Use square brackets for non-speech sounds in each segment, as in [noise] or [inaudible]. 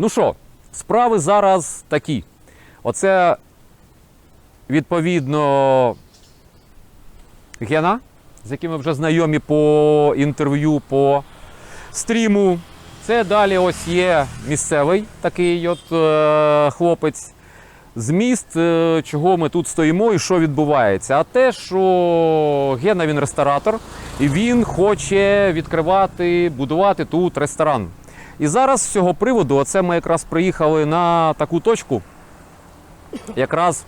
Ну що, справи зараз такі. Оце відповідно Гена, з яким ми вже знайомі по інтерв'ю, по стріму. Це далі ось є місцевий такий от е, хлопець з міст, е, чого ми тут стоїмо і що відбувається. А те, що Гена він ресторатор, і він хоче відкривати, будувати тут ресторан. І зараз з цього приводу, оце ми якраз приїхали на таку точку. Якраз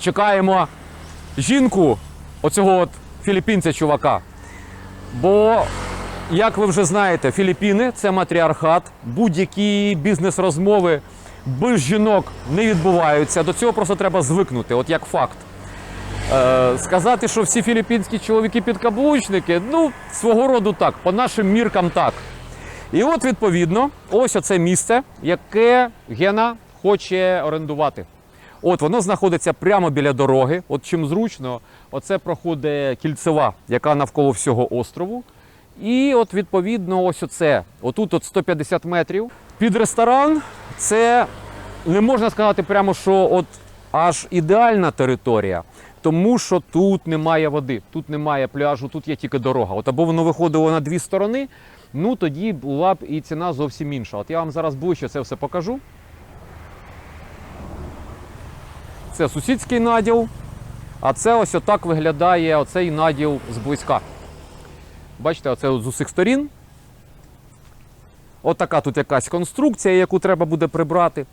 чекаємо жінку оцього от філіппінця чувака. Бо, як ви вже знаєте, Філіппіни це матріархат, будь-які бізнес-розмови без жінок не відбуваються. До цього просто треба звикнути, от як факт. Е, сказати, що всі філіппінські чоловіки підкаблучники, ну, свого роду так, по нашим міркам так. І от, відповідно, ось оце місце, яке Гена хоче орендувати. От воно знаходиться прямо біля дороги. От чим зручно, оце проходить кільцева, яка навколо всього острову. І от відповідно, ось оце. Отут от 150 метрів. Під ресторан це не можна сказати прямо, що от аж ідеальна територія, тому що тут немає води, тут немає пляжу, тут є тільки дорога. От або воно виходило на дві сторони, ну тоді була б і ціна зовсім інша. От я вам зараз ближче це все покажу. Це сусідський наділ, а це ось отак виглядає оцей наділ зблизька. Бачите, оце з усіх сторін. Отака тут якась конструкція, яку треба буде прибрати.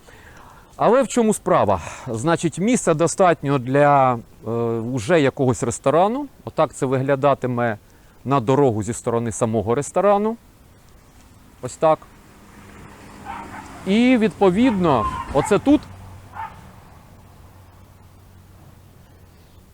Але в чому справа? Значить, місця достатньо для е, уже якогось ресторану. Отак це виглядатиме на дорогу зі сторони самого ресторану. Ось так. І відповідно, оце тут.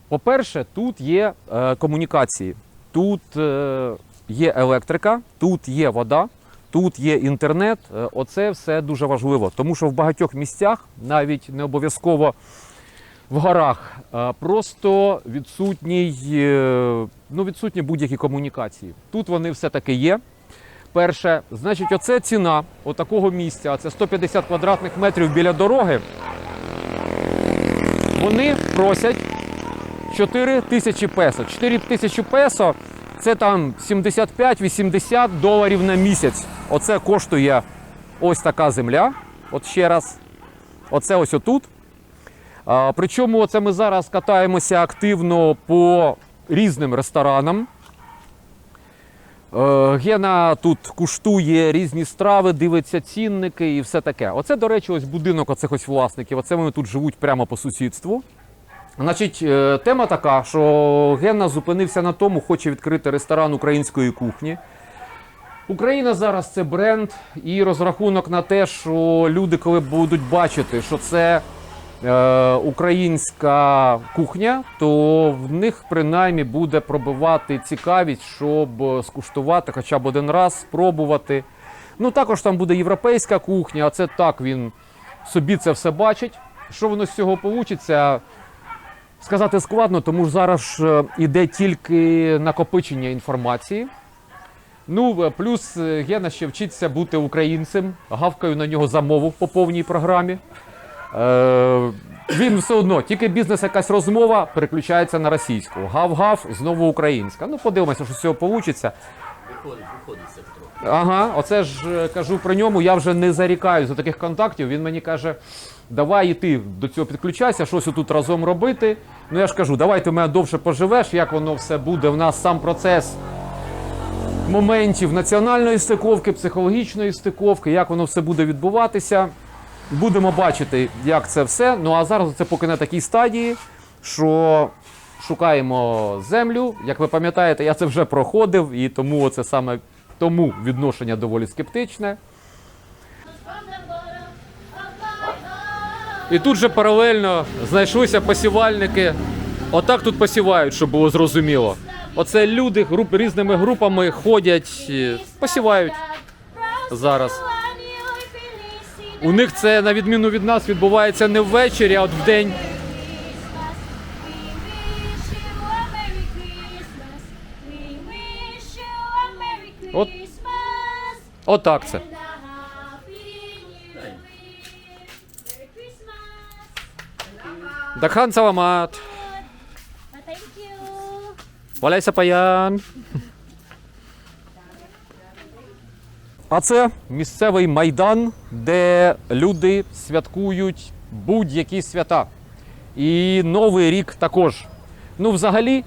По-перше, тут є е, комунікації, тут е, є електрика, тут є вода, тут є інтернет. Е, Оце все дуже важливо, тому що в багатьох місцях, навіть не обов'язково в горах, е, просто відсутній, е, ну, відсутні будь-які комунікації. Тут вони все-таки є. Перше, значить, оце ціна отакого місця, це 150 квадратних метрів біля дороги. Вони просять 4 тисячі песо. 4 тисячі песо це там 75-80 доларів на місяць. Оце коштує ось така земля. От ще раз. Оце ось отут. А, причому оце ми зараз катаємося активно по різним ресторанам. Е, Гена тут куштує різні страви, дивиться цінники і все таке. Оце, до речі, ось будинок оцих власників. Оце вони тут живуть прямо по сусідству. Значить, е, тема така, що Гена зупинився на тому, хоче відкрити ресторан української кухні. Україна зараз це бренд і розрахунок на те, що люди, коли будуть бачити, що це українська кухня, то в них принаймні буде пробивати цікавість, щоб скуштувати хоча б один раз, спробувати. Ну також там буде європейська кухня, а це так він собі це все бачить. Що воно з цього вийде? Сказати складно, тому що зараз е, іде тільки накопичення інформації. Ну, е, плюс е, Гена ще вчиться бути українцем, гавкаю на нього за мову по повній програмі. Е, він все одно, тільки бізнес, якась розмова, переключається на російську. Гав-гав, знову українська. Ну, подивимося, що з цього вийде. Виходить, виходить все трохи. Ага, оце ж е, кажу про ньому. Я вже не зарікаю за таких контактів. Він мені каже: давай і ти до цього підключайся, щось тут разом робити. Ну я ж кажу, давай ти в мене довше поживеш, як воно все буде. В нас сам процес моментів національної стиковки, психологічної стиковки, як воно все буде відбуватися. Будемо бачити, як це все. Ну а зараз це поки на такій стадії, що шукаємо землю. Як ви пам'ятаєте, я це вже проходив, і тому це саме тому відношення доволі скептичне. І тут же паралельно знайшлися посівальники. Отак тут посівають, щоб було зрозуміло. Оце люди груп, різними групами ходять, е, посівають зараз. У них це, на відміну від нас, відбувається не ввечері, а от вдень. От. Отак це. Дахан саламат. Валяйся паян. А це місцевий майдан, де люди святкують будь-які свята. І Новий рік також. Ну, взагалі,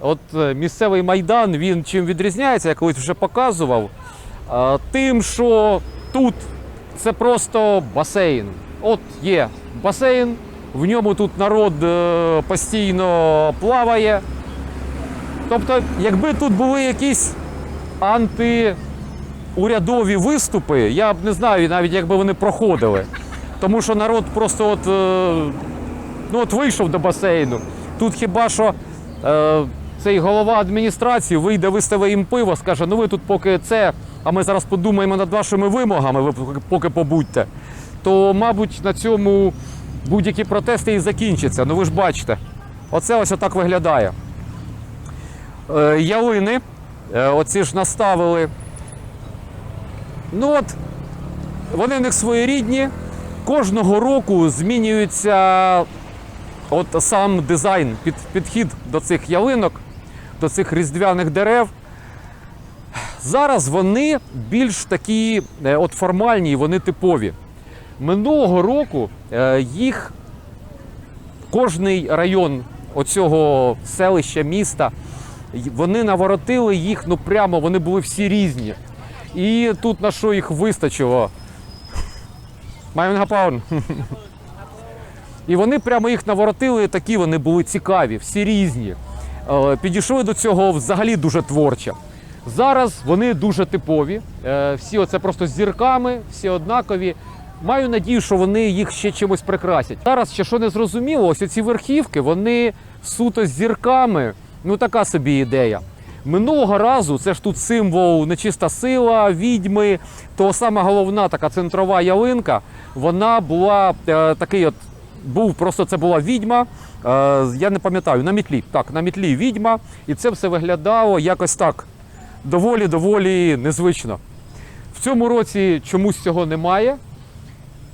от е, місцевий майдан, він чим відрізняється, я колись вже показував. е, Тим, що тут це просто басейн. От є басейн, в ньому тут народ е, постійно плаває. Тобто, якби тут були якісь антиурядові виступи, я б не знаю навіть, якби вони проходили. Тому що народ просто от, е, ну, от вийшов до басейну. Тут хіба що е, цей голова адміністрації вийде, виставить їм пиво, скаже, ну ви тут поки це, а ми зараз подумаємо над вашими вимогами, ви поки- побудьте. То, мабуть, на цьому будь-які протести і закінчаться. Ну ви ж бачите, оце ось отак виглядає. Е, ялини. Оці ж наставили. Ну от, вони в них своєрідні. Кожного року змінюється от сам дизайн, під, підхід до цих ялинок, до цих різдвяних дерев. Зараз вони більш такі е, от формальні, вони типові. Минулого року е, їх кожний район оцього селища, міста, вони наворотили їх, ну прямо вони були всі різні. І тут на що їх вистачило. Майнгапаун. І вони прямо їх наворотили, такі вони були цікаві, всі різні. Е, Підійшли до цього взагалі дуже творчо. Зараз вони дуже типові. Е, Всі оце просто з зірками, всі однакові. Маю надію, що вони їх ще чимось прикрасять. Зараз ще що не зрозуміло, ось ці верхівки, вони суто з зірками. Ну така собі ідея. Минулого разу це ж тут символ нечиста сила, відьми. То сама головна така центрова ялинка, вона була е, такий от. Був просто це була відьма. Е, я не пам'ятаю, на мітлі. Так, на мітлі відьма. І це все виглядало якось так доволі доволі незвично. В цьому році чомусь цього немає.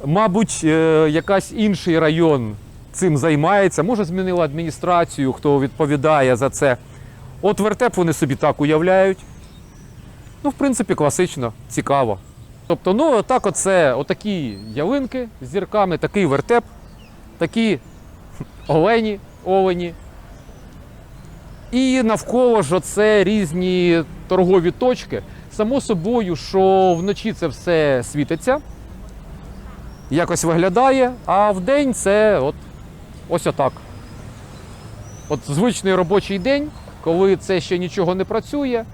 Мабуть, е, якась інший район цим займається. Може, змінила адміністрацію, хто відповідає за це. От вертеп вони собі так уявляють. Ну, в принципі, класично, цікаво. Тобто, ну, так оце, отакі ялинки з зірками, такий вертеп, такі олені, олені. І навколо ж оце різні торгові точки. Само собою, що вночі це все світиться, якось виглядає, а вдень це от, ось отак. От звичний робочий день, коли це ще нічого не працює,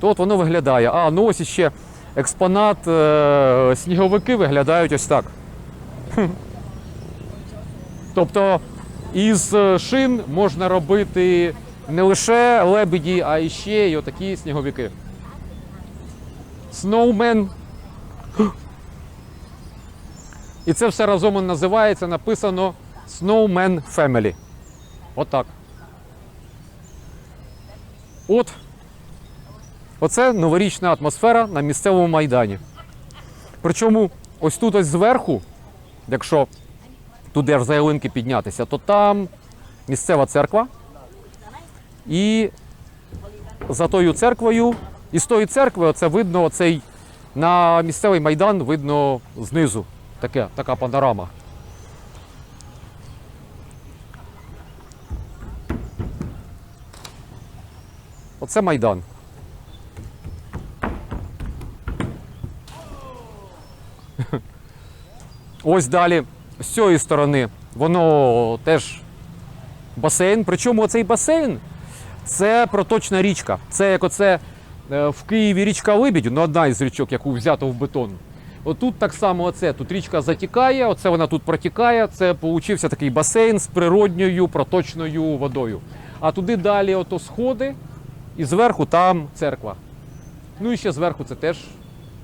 то от воно виглядає. А, ну ось іще експонат, е, сніговики виглядають ось так. [laughs] Тобто із е, шин можна робити не лише лебеді, а ще й отакі сніговики. Snowman. [gasps] І це все разом називається, написано Snowman Family. Отак. От. Оце новорічна атмосфера на місцевому майдані. Причому ось тут ось зверху, якщо туди аж за ялинки піднятися, то там місцева церква. І за тою церквою, і з тої церкви оце видно оцей на місцевий майдан видно знизу. Таке, така панорама. Оце майдан. [laughs] Ось далі з цієї сторони воно теж басейн. Причому оцей басейн це проточна річка. Це як оце е, в Києві річка Либідь, ну одна із річок, яку взято в бетон. Отут так само оце. Тут річка затікає, оце вона тут протікає. Це получився такий басейн з природньою проточною водою. А туди далі ото сходи, і зверху там церква. Ну і ще зверху це теж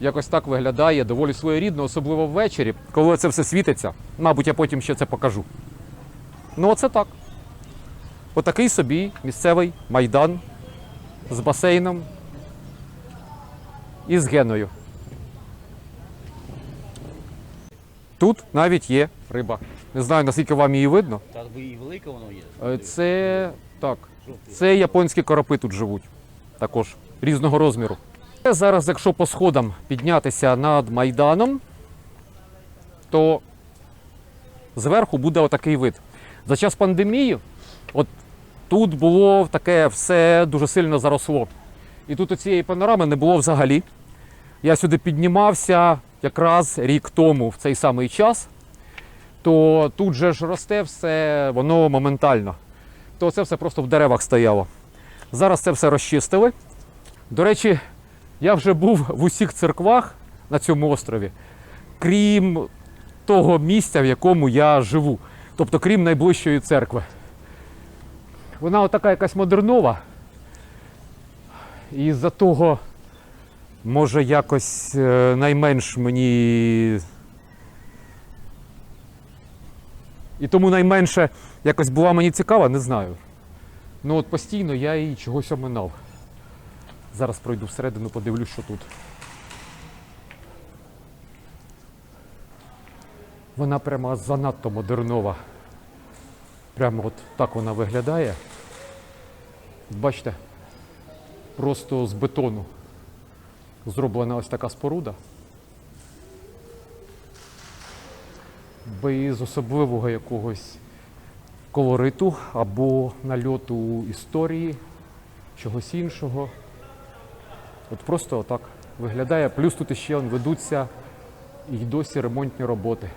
якось так виглядає доволі своєрідно, особливо ввечері, коли це все світиться. Мабуть, я потім ще це покажу. Ну, оце так. Отакий собі місцевий майдан з басейном і з геною. Тут навіть є риба. Не знаю, наскільки вам її видно. Так і велике воно є. Е, Це так. Це японські коропи тут живуть. Також різного розміру. Е, Зараз, якщо по сходам піднятися над майданом, то зверху буде отакий вид. За час пандемії, от тут було таке все дуже сильно заросло. І тут цієї панорами не було взагалі. Я сюди піднімався якраз рік тому в цей самий час, то тут же ж росте все, воно моментально. То це все просто в деревах стояло. Зараз це все розчистили. До речі, я вже був в усіх церквах на цьому острові, крім того місця, в якому я живу. Тобто, крім найближчої церкви. Вона отака якась модернова. І з-за того, може, якось е, найменш мені. І тому найменше якось була мені цікава, не знаю. Ну от постійно я її чогось оминав. Зараз пройду всередину, подивлюсь, що тут. Вона прямо занадто модернова. Прямо от так вона виглядає. Бачите, просто з бетону зроблена ось така споруда. Без особливого якогось колориту або нальоту історії, чогось іншого. От просто отак виглядає. Плюс тут ще ведуться і досі ремонтні роботи.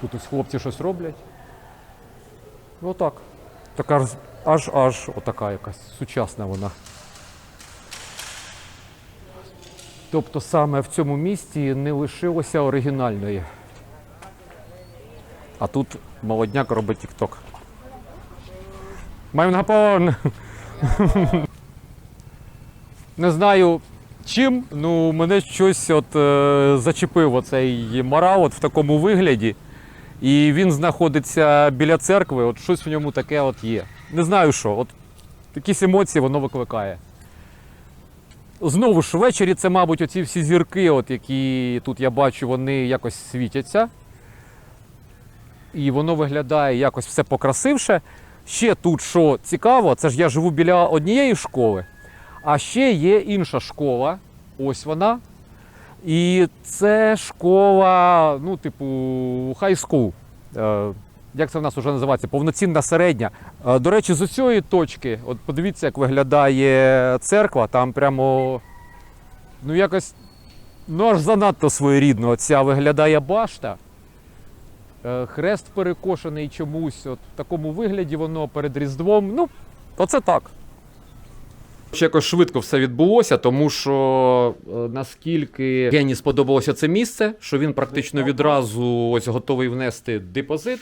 Тут ось хлопці щось роблять. Ну, Отак. Така аж аж отака якась сучасна вона. Тобто саме в цьому місті не лишилося оригінальної. А тут молодняк робить тік-ток. Майнгапон! Не знаю чим, ну мене щось от е, зачепив оцей морал от в такому вигляді. І він знаходиться біля церкви, от щось в ньому таке от є. Не знаю що, от якісь емоції воно викликає. Знову ж ввечері це, мабуть, оці всі зірки, от, які тут я бачу, вони якось світяться. І воно виглядає якось все покрасивше. Ще тут, що цікаво, це ж я живу біля однієї школи, а ще є інша школа. Ось вона. І це школа, ну, типу, school. Е, Як це в нас вже називається? Повноцінна середня. Е, До речі, з цієї точки, от подивіться, як виглядає церква, там прямо ну якось ну аж занадто своєрідно. Ця виглядає башта. Е, Хрест перекошений чомусь. От в такому вигляді воно перед Різдвом. Ну, оце так. Ще якось швидко все відбулося, тому що е, наскільки Гені сподобалося це місце, що він практично відразу ось готовий внести депозит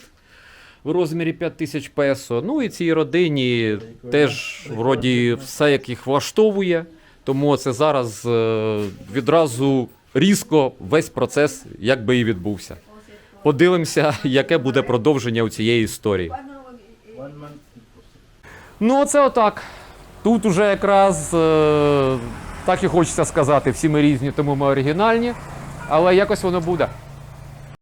в розмірі 5 тисяч песо. Ну і цій родині теж вроді все як їх влаштовує. Тому це зараз е, відразу різко весь процес якби і відбувся. Подивимося, яке буде продовження у цієї історії. Ну, оце отак. Тут уже якраз е, так і хочеться сказати, всі ми різні, тому ми оригінальні, але якось воно буде.